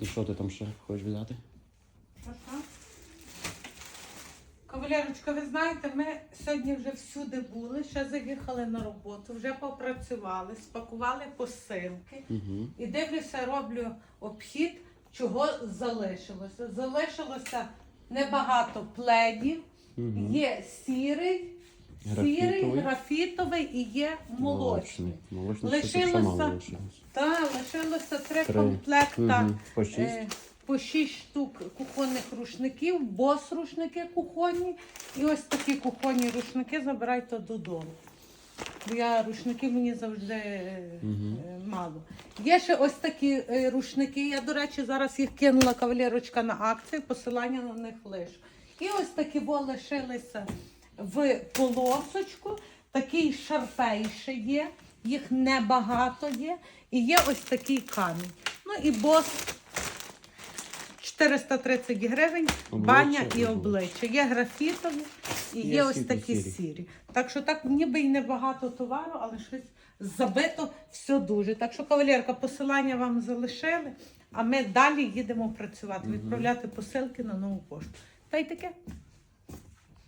І що ти там ще хочеш взяти? Ага. Кавалерочка, ви знаєте, ми сьогодні вже всюди були, ще заїхали на роботу, вже попрацювали, спакували посилки. Угу. І дивлюся, роблю обхід, чого залишилося. Залишилося небагато пледів, Угу. є сірий, сірий, Графітовий. і є молочний. Молочний Лишилося-. Та лишилося три, Три. комплекта. Угу. По шість. Е, По 6 штук кухонних рушників, бос-рушники кухонні. І ось такі кухонні рушники забирайте додому. Бо я рушників мені завжди е, мало. Є ще ось такі е, рушники. Я, до речі, зараз їх кинула кавалерочка на акцію, посилання на них лишу. І ось такі бо лишилися в полосочку. Такий шарпейший є, їх небагато є. І є ось такий камінь. Ну і бос 430 гривень, Обличчя баня і обличчя. Є графітові і є, Є ось такі сірі. сірі. Так що так ніби й небагато товару, але щось забито все дуже. Так що, кавалерка, посилання вам залишили, а ми далі їдемо працювати, відправляти посилки на нову пошту. Та й таке.